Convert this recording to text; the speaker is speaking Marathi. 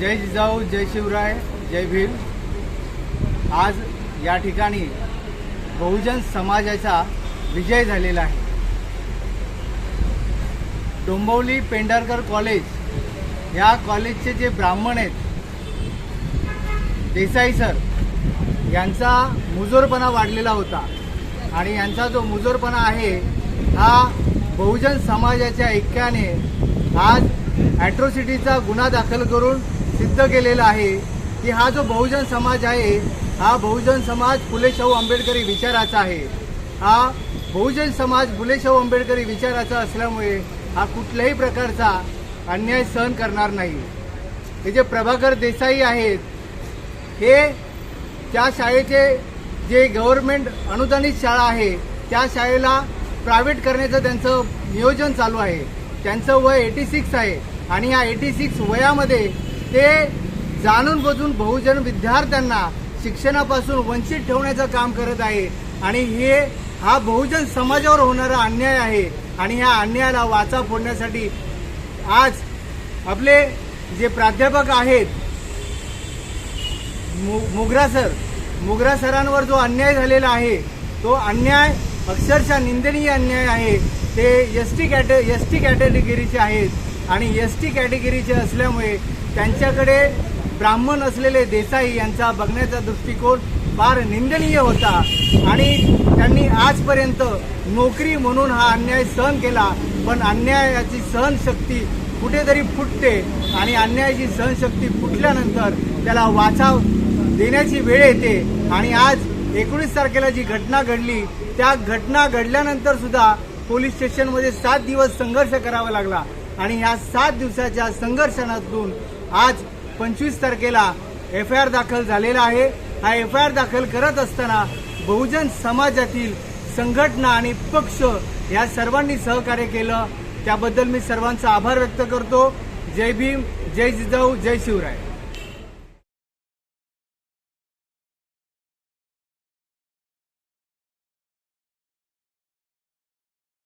जय जिजाऊ जय शिवराय जय भीम. आज या ठिकाणी बहुजन समाजाचा विजय झालेला आहे. डोंबवली पेंढारकर कॉलेज या कॉलेजचे जे ब्राह्मण आहेत देसाई सर यांचा मुजोरपणा वाढलेला होता. आणि यांचा जो मुजोरपणा आहे हा बहुजन समाजाच्या ऐक्याने आज ॲट्रोसिटीचा गुन्हा दाखल करून सिद्ध केलेलं आहे की हा जो बहुजन समाज आहे हा बहुजन समाज फुले शाहू आंबेडकरी विचाराचा आहे. हा बहुजन समाज फुले शाहू आंबेडकरी विचाराचा असल्यामुळे हा कुठल्याही प्रकारचा अन्याय सहन करणार नाही. हे जे प्रभाकर देसाई आहेत हे त्या शाळेचे जे गव्हर्नमेंट अनुदानित शाळा आहे त्या शाळेला प्रायव्हेट करण्याचं त्यांचं नियोजन चालू आहे. त्यांचं वय एटी सिक्स आहे आणि या एटी सिक्स वयामध्ये ते जाणून बुजून बहुजन विद्यार्थ्यांना शिक्षणापासून वंचित ठेवण्याचं काम करत आहे. आणि हे हा बहुजन समाजावर होणारा अन्याय आहे. आणि ह्या अन्यायाला वाचा फोडण्यासाठी आज आपले जे प्राध्यापक आहेत मु- मुगरा सर मुगरा सरांवर जो अन्याय झालेला आहे तो अन्याय अक्षरशः निंदनीय अन्याय आहे. ते एस टी कॅटे एस टी कॅटेगरीचे आहेत. आणि एस टी कॅटेगरीचे असल्यामुळे त्यांच्याकडे ब्राह्मण असलेले देसाई यांचा बघण्याचा दृष्टिकोन फार निंदनीय होता. आणि त्यांनी आजपर्यंत नोकरी म्हणून हा अन्याय सहन केला पण अन्यायाची सहनशक्ती कुठेतरी फुटते आणि अन्यायाची सहनशक्ती फुटल्यानंतर त्याला वाचाव देण्याची वेळ येते. आणि आज एकोणीस तारखेला जी घटना घडली त्या घटना घडल्यानंतर सुद्धा पोलीस स्टेशनमध्ये सात दिवस संघर्ष करावा लागला. आणि ह्या सात दिवसाच्या संघर्षातून आज पंचवीस तारखेला एफ आय आर दाखल झालेला आहे. हा एफ आय आर दाखल करत असताना बहुजन समाजातील संघटना आणि पक्ष या सर्वांनी सहकार्य केलं. त्याबद्दल मी सर्वांचा आभार व्यक्त करतो. जय भीम जय जिजाऊ जय शिवराय.